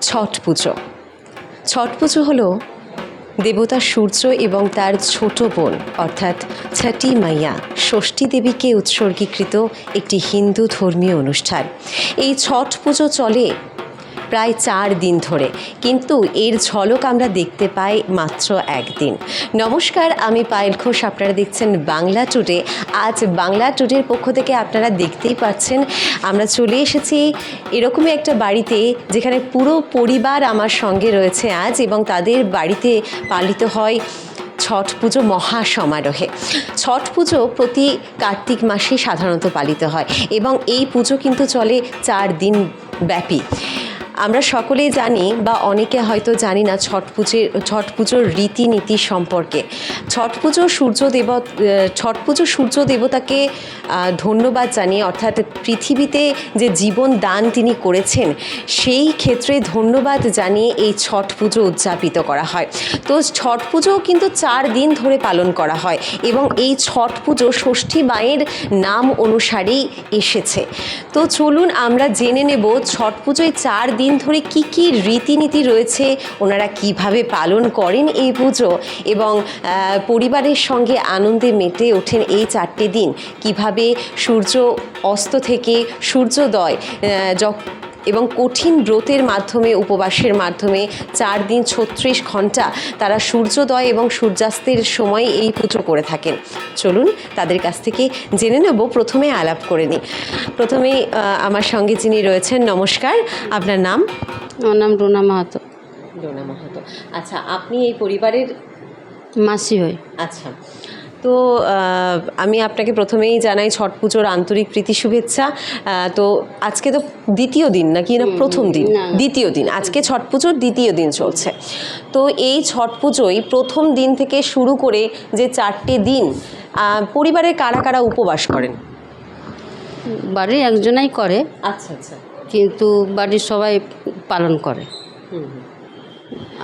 ছট পুজো। ছট পুজো হলো দেবতা সূর্য এবং তার ছোট বোন, অর্থাৎ ছটি মাইয়া, ষষ্ঠী দেবীকে উৎসর্গীকৃত একটি হিন্দু ধর্মীয় অনুষ্ঠান। এই ছট পুজো চলে প্রায় চার দিন ধরে। কিন্তু এর ঝলক আমরা দেখতে পাই মাত্র একদিন। নমস্কার, আমি পায়েল ঘোষ। আপনারা দেখছেন বাংলা টুডে। আজ বাংলা টুডের পক্ষ থেকে আপনারা দেখতেই পাচ্ছেন, আমরা চলে এসেছি এরকমই একটা বাড়িতে যেখানে পুরো পরিবার আমার সঙ্গে রয়েছে আজ এবং তাদের বাড়িতে পালিত হয় ছট পুজো মহা সমারোহে ছট পুজো প্রতি কার্তিক মাসে সাধারণত পালিত হয় এবং এই পুজো কিন্তু চলে চার দিন ব্যাপী। আমরা সকলেই জানি বা অনেকে হয়তো জানি না ছট পুজোর ছট পুজোর রীতিনীতি সম্পর্কে। ছট পুজো সূর্য দেব, ছট পুজো সূর্য দেবতাকে ধন্যবাদ জানিয়ে, অর্থাৎ পৃথিবীতে যে জীবন দান তিনি করেছেন, সেই ক্ষেত্রে ধন্যবাদ জানিয়ে এই ছট পুজো উদযাপিত করা হয়। তো ছট পুজো কিন্তু চার দিন ধরে পালন করা হয় এবং এই ছট পুজো ষষ্ঠী মায়ের নাম অনুসারেই এসেছে। তো চলুন আমরা জেনে নেব, ছট পুজোয় চার দিন ধরে কি কি রীতিনীতি রয়েছে, ওনারা কীভাবে পালন করেন এই পুজো এবং পরিবারের সঙ্গে আনন্দে মেতে ওঠেন এই চারটে দিন? কীভাবে সূর্য অস্ত থেকে সূর্যোদয় এবং কঠিন ব্রতের মাধ্যমে উপবাসের মাধ্যমে চার দিন ছত্রিশ ঘণ্টা তারা সূর্যোদয় এবং সূর্যাস্তের সময় এই পুজো করে থাকেন। চলুন তাদের কাছ থেকে জেনে নেব প্রথমে আলাপ করে নিই। প্রথমেই আহ, আমার সঙ্গে যিনি রয়েছেন নমস্কার। আপনার নাম? আমার নাম রুনা মাহাতো। ডোনা মাহাতো। আচ্ছা আপনি এই পরিবারের মাসি হই আচ্ছা। তো আমি আপনাকে প্রথমেই জানাই ছট পুজোর আন্তরিক প্রীতি শুভেচ্ছা। তো আজকে তো দ্বিতীয় দিন নাকি? না প্রথম দিন। দ্বিতীয় দিন। আজকে ছট পুজোর দ্বিতীয় দিন চলছে। তো এই ছট পুজোয় প্রথম দিন থেকে শুরু করে যে চারটে দিন পরিবারে কারা কারা উপবাস করেন? বাড়ির একজনাই করে। আচ্ছা আচ্ছা। কিন্তু বাড়ির সবাই পালন করে।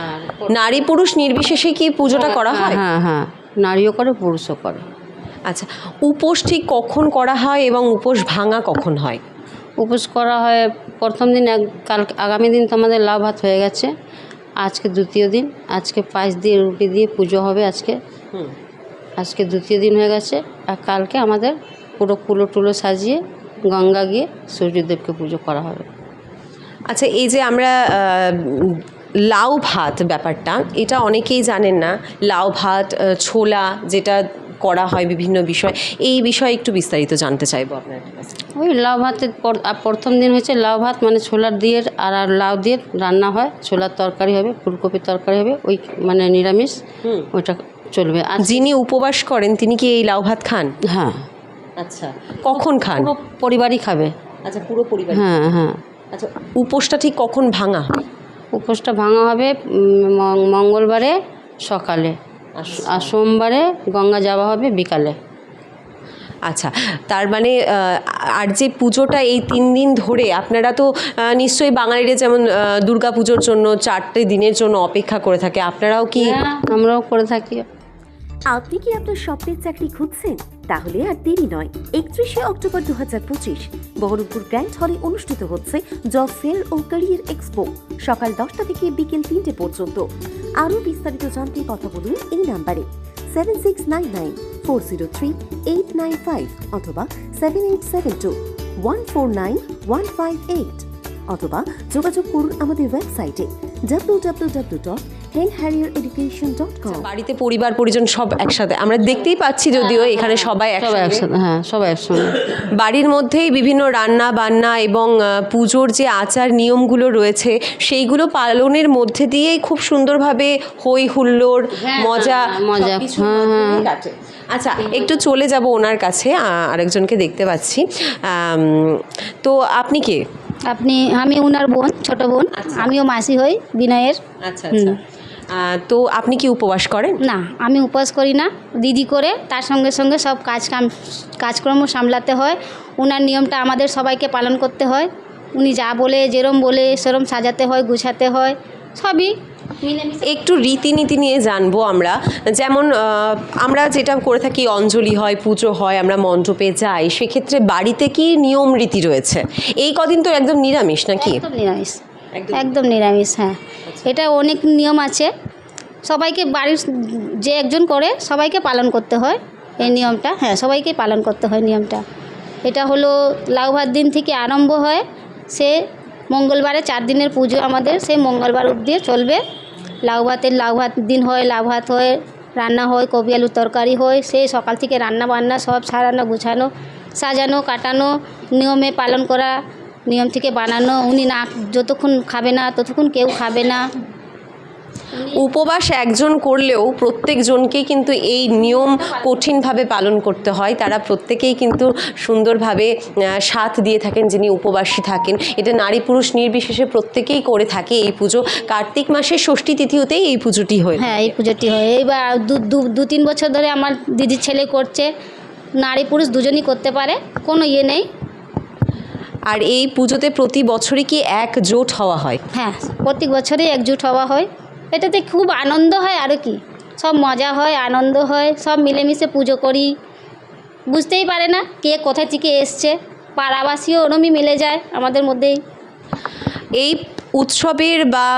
আর নারী পুরুষ নির্বিশেষে কি পুজোটা করা হয়? হ্যাঁ হ্যাঁ। নারীও করে পুরুষও করে। আচ্ছা উপোস ঠিক কখন করা হয় এবং উপোস ভাঙা কখন হয়? উপোস করা হয় প্রথম দিন এক কাল আগামী দিন তো আমাদের লাভ ভাত হয়ে গেছে। আজকে দ্বিতীয় দিন আজকে পাঁচ দিয়ে রুটি দিয়ে পুজো হবে আজকে। আজকে দ্বিতীয় দিন হয়ে গেছে আর কালকে আমাদের পুরো কুলো টুলো সাজিয়ে গঙ্গা গিয়ে সূর্যদেবকে পুজো করা হবে। আচ্ছা এই যে আমরা লাউ ভাত ব্যাপারটা এটা অনেকেই জানেন না। লাউ ভাত ছোলা যেটা করা হয় বিভিন্ন বিষয় এই বিষয়ে একটু বিস্তারিত জানতে চাইব আপনার ওই লাউ ভাতের প্রথম দিন হচ্ছে লাউ ভাত মানে ছোলার দিয়ে আর আর লাউ দিয়ে রান্না হয়। ছোলার তরকারি হবে ফুলকপির তরকারি হবে ওই মানে নিরামিষ ওইটা চলবে। আর যিনি উপবাস করেন তিনি কি এই লাউ ভাত খান? হ্যাঁ। আচ্ছা কখন খান? পুরো পরিবারই খাবে। আচ্ছা পুরো পরিবার হ্যাঁ হ্যাঁ। আচ্ছা উপোসটা ঠিক কখন ভাঙা উপোসটা ভাঙা হবে মঙ্গলবারে সকালে। আর সোমবারে গঙ্গা যাওয়া হবে বিকালে। আচ্ছা তার মানে আর যে পুজোটা এই তিন দিন ধরে আপনারা তো নিশ্চয়ই বাঙালিরা যেমন দুর্গা পুজোর জন্য চারটে দিনের জন্য অপেক্ষা করে থাকে আপনারাও কি হ্যাঁ আমরাও করে থাকি। আপনি কি আপনার স্বপ্নের চাকরি খুঁজছেন? তাহলে আর দেরি নয়। একত্রিশে অক্টোবর দু হাজার পঁচিশ, বহরমপুর গ্র্যান্ড হলে অনুষ্ঠিত হচ্ছে জব ফেয়ার ও ক্যারিয়ার এক্সপো, সকাল দশটা থেকে বিকেল তিনটে পর্যন্ত। আরও বিস্তারিত জানতে কথা বলুন এই নাম্বারে। Seven six nine nine four zero three eight nine five অথবা seven eight seven two one four nine one five eight অথবা যোগাযোগ করুন আমাদের ওয়েবসাইটে ডাব্লিউ ডাব্লিউ ডাব্লিউ ডট বাড়িতে পরিবার পরিজন সব একসাথে আমরা দেখতেই পাচ্ছি যদিও এখানে সবাই সবাই একসাথে হ্যাঁ সবাই একসঙ্গে বাড়ির মধ্যেই বিভিন্ন রান্না বান্না এবং পুজোর যে আচার নিয়মগুলো রয়েছে সেইগুলো পালনের মধ্যে দিয়েই খুব সুন্দরভাবে হই হুল্লোড় হ্যাঁ, মজা হ্যাঁ, মজা, হ্যাঁ। কাটে। আচ্ছা একটু চলে যাব ওনার কাছে আরেকজনকে দেখতে পাচ্ছি। তো আপনি কে? আপনি আমি উনার বোন ছোট বোন। আমিও মাসি হই বিনয়ের। আচ্ছা আচ্ছা। তো আপনি কি উপবাস করেন? না আমি উপবাস করি না। দিদি করে তার সঙ্গে সঙ্গে সব কাজ কাম কাজকর্ম সামলাতে হয়। উনার নিয়মটা আমাদের সবাইকে পালন করতে হয়। উনি যা বলে যেরম বলে সেরম সাজাতে হয় গুছাতে হয় সবই একটু রীতিনীতি নিয়ে জানব আমরা। যেমন আমরা যেটা করে থাকি অঞ্জলি হয় পুজো হয় আমরা মণ্ডপে যাই সেক্ষেত্রে বাড়িতে কি নিয়ম রীতি রয়েছে? এই কদিন তো একদম নিরামিষ নাকি? একদম নিরামিষ। একদম নিরামিষ হ্যাঁ। এটা অনেক নিয়ম আছে। সবাইকে বাড়ির যে একজন করে, সবাইকে পালন করতে হয় এই নিয়মটা। হ্যাঁ সবাইকে পালন করতে হয় নিয়মটা। এটা হলো লাউ ভাত দিন থেকে আরম্ভ হয়। সে মঙ্গলবারে চার দিনের পুজো আমাদের সেই মঙ্গলবার অবধি চলবে। লাউ ভাতের, লাউ ভাত দিন হয়, লাউ ভাত হয়, রান্না হয় কবি আলুর তরকারি হয়। সেই সকাল থেকে রান্না বান্না সব সারানো, গুছানো, সাজানো, কাটানো নিয়মে পালন করা নিয়ম থেকে বানানো উনি না যতক্ষণ খাবে না ততক্ষণ কেউ খাবে না। উপবাস একজন করলেও প্রত্যেকজনকেই কিন্তু এই নিয়ম কঠিনভাবে পালন করতে হয়। তারা প্রত্যেকেই কিন্তু সুন্দরভাবে সাথ দিয়ে থাকেন যিনি উপবাসী থাকেন। এটা নারী পুরুষ নির্বিশেষে প্রত্যেকেই করে থাকে এই পুজো। কার্তিক মাসের ষষ্ঠী তিথিতেই এই পুজোটি হয়। হ্যাঁ এই পুজোটি হয়। এইবার দু তিন বছর ধরে আমার দিদির ছেলে করছে। নারী পুরুষ দুজনই করতে পারে কোনো ইয়ে নেই। আর এই পুজোতে প্রতি বছরই কি একজোট হওয়া হয়? হ্যাঁ প্রত্যেক বছরই একজোট হওয়া হয়। এটাতে খুব আনন্দ হয় আরও কি। সব মজা হয় আনন্দ হয় সব মিলেমিশে পুজো করি। বুঝতেই পারে না কে কোথা থেকে এসছে। পাড়াবাসীও ওরমই মিলে যায় আমাদের মধ্যেই। এই উৎসবের বা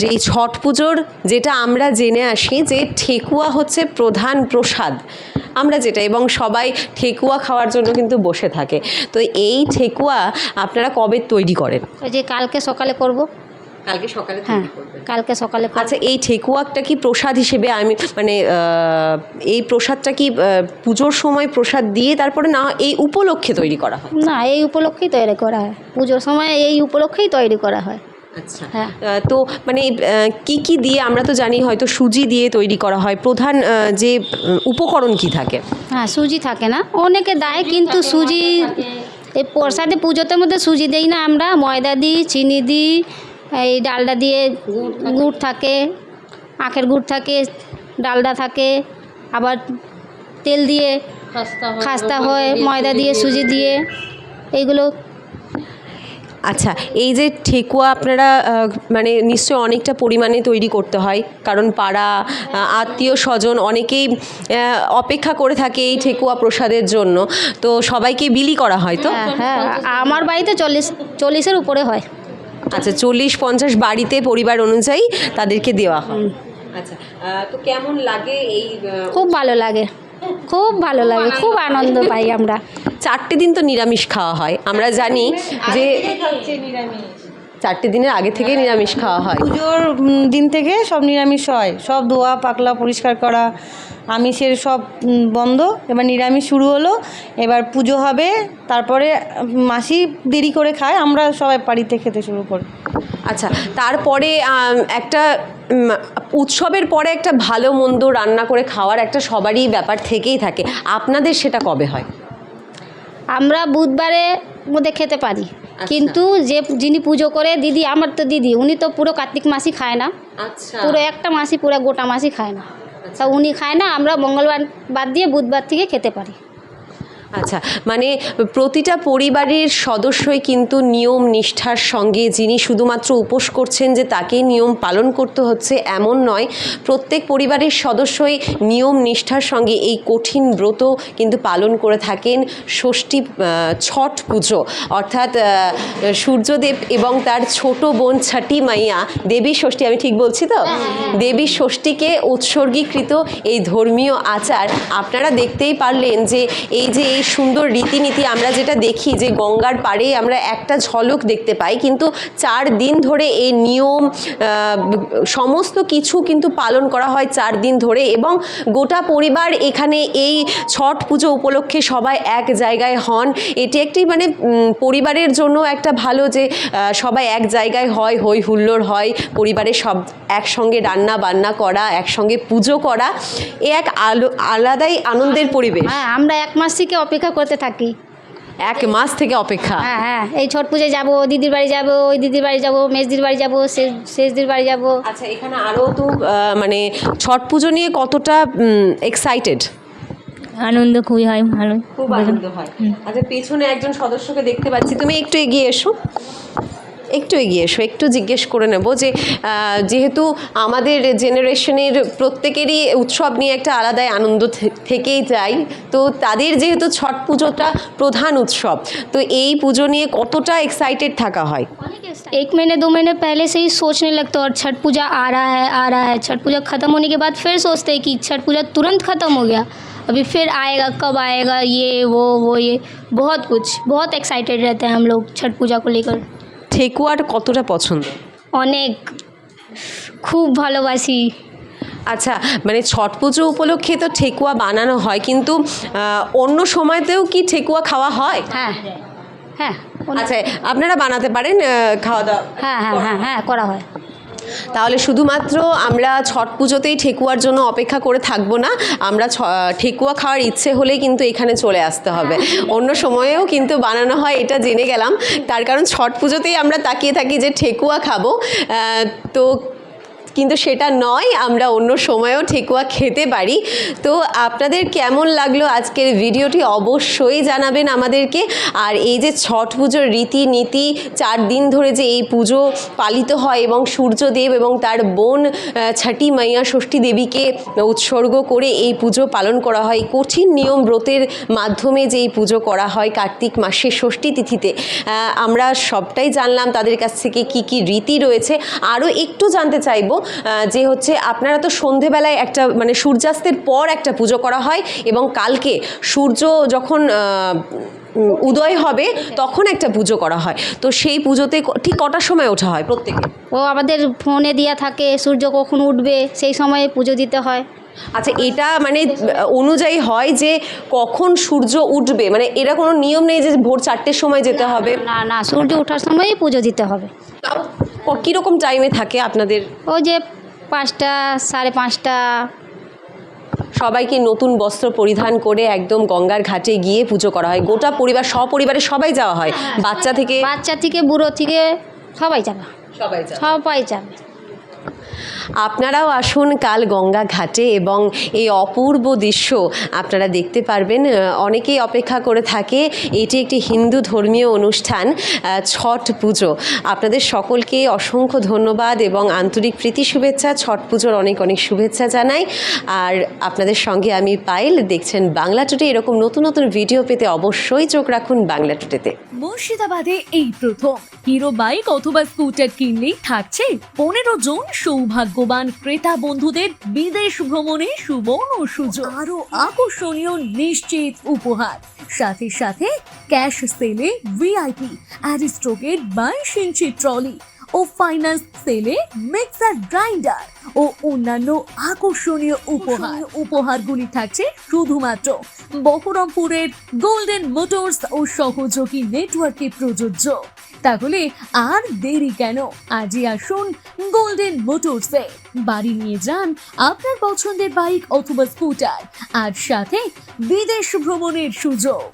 যে ছট পুজোর যেটা আমরা জেনে আসি যে ঠেকুয়া হচ্ছে প্রধান প্রসাদ। আমরা যেটা এবং সবাই ঠেকুয়া খাওয়ার জন্য কিন্তু বসে থাকে। তো এই ঠেকুয়া আপনারা কবে তৈরি করেন? ওই যে কালকে সকালে করব। কালকে সকালে হ্যাঁ কালকে সকালে। আচ্ছা এই ঠেকুয়াটা কি প্রসাদ হিসেবে আমি মানে এই প্রসাদটা কি পুজোর সময় প্রসাদ দিয়ে তারপরে না এই উপলক্ষে তৈরি করা হয়? না এই উপলক্ষেই তৈরি করা হয়। পুজোর সময় এই উপলক্ষেই তৈরি করা হয়। আচ্ছা। হ্যাঁ। তো মানে কি কি দিয়ে আমরা তো জানি হয়তো সুজি দিয়ে তৈরি করা হয়। প্রধান যে উপকরণ কি থাকে? হ্যাঁ সুজি থাকে না। অনেকে দেয় কিন্তু সুজি এই প্রসাদে পুজোতে মধ্যে সুজি দেই না আমরা। ময়দা দিই চিনি দিই এই ডালডা দিয়ে গুড় থাকে। আখের গুড় থাকে ডালডা থাকে আবার তেল দিয়ে খাস্তা হয় ময়দা দিয়ে সুজি দিয়ে। এইগুলো আচ্ছা এই যে ঠেকুয়া আপনারা মানে নিশ্চয় অনেকটা পরিমাণে তৈরি করতে হয় কারণ পাড়া আত্মীয় স্বজন অনেকেই অপেক্ষা করে থাকে এই ঠেকুয়া প্রসাদের জন্য তো সবাইকে বিলি করা হয় তো? হ্যাঁ হ্যাঁ আমার বাড়িতে চল্লিশ চল্লিশের উপরে হয়। আচ্ছা চল্লিশ পঞ্চাশ বাড়িতে পরিবার অনুযায়ী তাদেরকে দেওয়া হয়। আচ্ছা তো কেমন লাগে এই খুব ভালো লাগে খুব ভালো লাগে খুব আনন্দ পাই আমরা। চারটে দিন তো নিরামিষ খাওয়া হয়। আমরা জানি যে চারটে দিনের আগে থেকে নিরামিষ খাওয়া হয়। পুজোর দিন থেকে সব নিরামিষ হয়। সব ধোয়া পাকলা পরিষ্কার করা আমিষের সব বন্ধ। এবার নিরামিষ শুরু হলো। এবার পুজো হবে। তারপরে মাসি দেরি করে খায়। আমরা সবাই বাড়িতে খেতে শুরু করি। আচ্ছা তারপরে একটা উৎসবের পরে একটা ভালো মন্দ রান্না করে খাওয়ার একটা সবারই ব্যাপার থেকেই থাকে। আপনাদের সেটা কবে হয়? আমরা বুধবারে মধ্যে খেতে পারি। কিন্তু যে যিনি পুজো করে দিদি আমার তো দিদি উনি তো পুরো কার্তিক মাসই খায় না। আচ্ছা। পুরো একটা মাসি পুরো গোটা মাসই খায় না। তা উনি খায় না আমরা মঙ্গলবার বাদ দিয়ে বুধবার থেকে খেতে পারি। আচ্ছা মানে প্রতিটা পরিবারের সদস্যই কিন্তু নিয়ম নিষ্ঠার সঙ্গে যিনি শুধুমাত্র উপোস করছেন যে তাকে নিয়ম পালন করতে হচ্ছে এমন নয়। প্রত্যেক পরিবারের সদস্যই নিয়ম নিষ্ঠার সঙ্গে এই কঠিন ব্রত কিন্তু পালন করে থাকেন। ষষ্ঠী ছট পুজো অর্থাৎ সূর্যদেব এবং তার ছোট বোন ছাটি মাইয়া দেবী ষষ্ঠী আমি ঠিক বলছি তো? দেবী ষষ্ঠীকে উৎসর্গীকৃত এই ধর্মীয় আচার। আপনারা দেখতেই পারলেন যে এই যে এই সুন্দর রীতিনীতি আমরা যেটা দেখি যে গঙ্গার পাড়ে আমরা একটা ঝলক দেখতে পাই, কিন্তু চার দিন ধরে এই নিয়ম সমস্ত কিছু কিন্তু পালন করা হয় চার দিন ধরে এবং গোটা পরিবার এখানে এই ছট পুজো উপলক্ষে সবাই এক জায়গায় হন। এটি একটি মানে পরিবারের জন্য একটা ভালো যে সবাই এক জায়গায় হয় হই হুল্লোড় হয় পরিবারের সব একসঙ্গে রান্না বান্না করা, একসঙ্গে পুজো করা, এ এক আলো, আলাদাই আনন্দের পরিবেশ। হ্যাঁ আমরা এক মাস থেকে অপেক্ষা করতে থাকি। এক মাস থেকে অপেক্ষা? হ্যাঁ হ্যাঁ। এই ছট পুজোয় যাব দিদির বাড়ি যাব ওই দিদির বাড়ি যাব মেজদির বাড়ি যাব শেষদির বাড়ি যাব। আচ্ছা এখানে আরও তো মানে ছট পুজো নিয়ে কতটা এক্সাইটেড আনন্দ খুবই হয় ভালো। খুব আনন্দ হয়। আচ্ছা পেছনে একজন সদস্যকে দেখতে পাচ্ছি। তুমি একটু এগিয়ে এসো। একটু এগিয়ে এসো একটু জিজ্ঞেস করে নেব যে আহ, যেহেতু আমাদের জেনারেশনের প্রত্যেকেরই উৎসব নিয়ে একটা আলাদাই আনন্দ থে- থেকেই যায় তো তাদের যেহেতু ছট পুজোটা প্রধান উৎসব তো এই পুজো নিয়ে কতটা এক্সাইটেড থাকা হয় एक महीने दो महीने पहले से ही सोचने लगते और छठ पूजा आ रहा है आ रहा है छठ पूजा ख़त्म होने के बाद फिर सोचते हैं कि छठ पूजा तुरंत ख़त्म हो गया अभी फिर आएगा कब आएगा ये वो वो ये बहुत कुछ बहुत एक्साइटेड रहते हैं हम लोग छठ पूजा को लेकर ঠেকুয়ার কতটা পছন্দ? অনেক। খুব ভালোবাসি। আচ্ছা মানে ছট পুজো উপলক্ষে তো ঠেকুয়া বানানো হয় কিন্তু অন্য সময়তেও কি ঠেকুয়া খাওয়া হয়? হ্যাঁ হ্যাঁ। আচ্ছা আপনারা বানাতে পারেন খাওয়া দাওয়া? হ্যাঁ হ্যাঁ হ্যাঁ হ্যাঁ করা হয়। তাহলে শুধুমাত্র আমরা ছট পুজোতেই ঠেকুয়ার জন্য অপেক্ষা করে থাকব না, আমরা ঠেকুয়া খাওয়ার ইচ্ছে হলে কিন্তু এখানে চলে আসতে হবে। অন্য সময়েও কিন্তু বানানো হয়, এটা জেনে গেলাম। তার কারণ ছট পুজোতেই আমরা তাকিয়ে থাকি যে ঠেকুয়া খাব। তো কিন্তু সেটা নয়, আমরা অন্য সময়েও ঠেকুয়া খেতে পারি। তো আপনাদের কেমন লাগল আজকের ভিডিওটি অবশ্যই জানাবেন আমাদেরকে। আর এই যে ছট পুজোর রীতিনীতি, চার দিন ধরে যে এই পুজো পালিত হয় এবং সূর্যদেব এবং তার বোন ছাটি মাইয়া ষষ্ঠী দেবীকে উৎসর্গ করে এই পুজো পালন করা হয়। কঠিন নিয়ম ব্রতের মাধ্যমে যে এই পুজো করা হয় কার্তিক মাসের ষষ্ঠী তিথিতে। আমরা সবটাই জানলাম তাদের কাছ থেকে কি কি রীতি রয়েছে। আরও একটু জানতে চাইব যে হচ্ছে আপনারা তো সন্ধেবেলায় একটা মানে সূর্যাস্তের পর একটা পুজো করা হয় এবং কালকে সূর্য যখন উদয় হবে তখন একটা পুজো করা হয়। তো সেই পুজোতে ঠিক কটার সময় ওঠা হয় প্রত্যেকে? ও আমাদের ফোনে দেওয়া থাকে সূর্য কখন উঠবে সেই সময়ে পুজো দিতে হয়। আচ্ছা এটা মানে অনুযায়ী হয় যে কখন সূর্য উঠবে? মানে এরা কোনো নিয়ম নেই যে ভোর চারটের সময় যেতে হবে? না না সূর্য ওঠার সময়ই পুজো দিতে হবে। কীরকম টাইমে থাকে আপনাদের? ওই যে পাঁচটা সাড়ে পাঁচটা। সবাইকে নতুন বস্ত্র পরিধান করে একদম গঙ্গার ঘাটে গিয়ে পুজো করা হয়। গোটা পরিবার সপরিবারে সবাই যাওয়া হয়? বাচ্চা থেকে বাচ্চা থেকে বুড়ো থেকে সবাই যাবে। সবাই যাবে। সবাই যাবে। আপনারাও আসুন কাল গঙ্গা ঘাটে এবং এই অপূর্ব দৃশ্য আপনারা দেখতে পারবেন। অনেকেই অপেক্ষা করে থাকে এটি একটি হিন্দু ধর্মীয় অনুষ্ঠান ছট পুজো। আপনাদের সকলকে অসংখ্য ধন্যবাদ এবং আন্তরিক প্রীতি শুভেচ্ছা ছট পুজোর অনেক অনেক শুভেচ্ছা জানাই। আর আপনাদের সঙ্গে আমি পাইল দেখছেন বাংলা টুডে। এরকম নতুন নতুন ভিডিও পেতে অবশ্যই চোখ রাখুন বাংলা টুডেতে মুর্শিদাবাদে এই প্রথম। হিরো বাইক অথবা স্কুটার কিনলেই থাকছে পনেরো জন সৌভাগ্যবান ক্রেতা বন্ধুদের বিদেশ ভ্রমণে সুবর্ণ সুযোগ। আরও আকর্ষণীয় নিশ্চিত উপহার। সাথে সাথে ক্যাশ সেলে ভিআইপি অ্যারিস্ট্রোকেট বাইশ ইঞ্চি ট্রলি ও ফাইন্যান্স সেলে মিক্সার গ্রাইন্ডার ও অন্যান্য আকর্ষণীয় উপহার। উপহারগুলি থাকছে শুধুমাত্র বহরমপুরের গোল্ডেন মোটরস ও সহযোগী নেটওয়ার্কে প্রযোজ্য। তাহলে আর দেরি কেন? আজই আসুন গোল্ডেন মোটরসে বাড়ি নিয়ে যান আপনার পছন্দের বাইক অথবা স্কুটার, আর সাথে বিদেশ ভ্রমণের সুযোগ।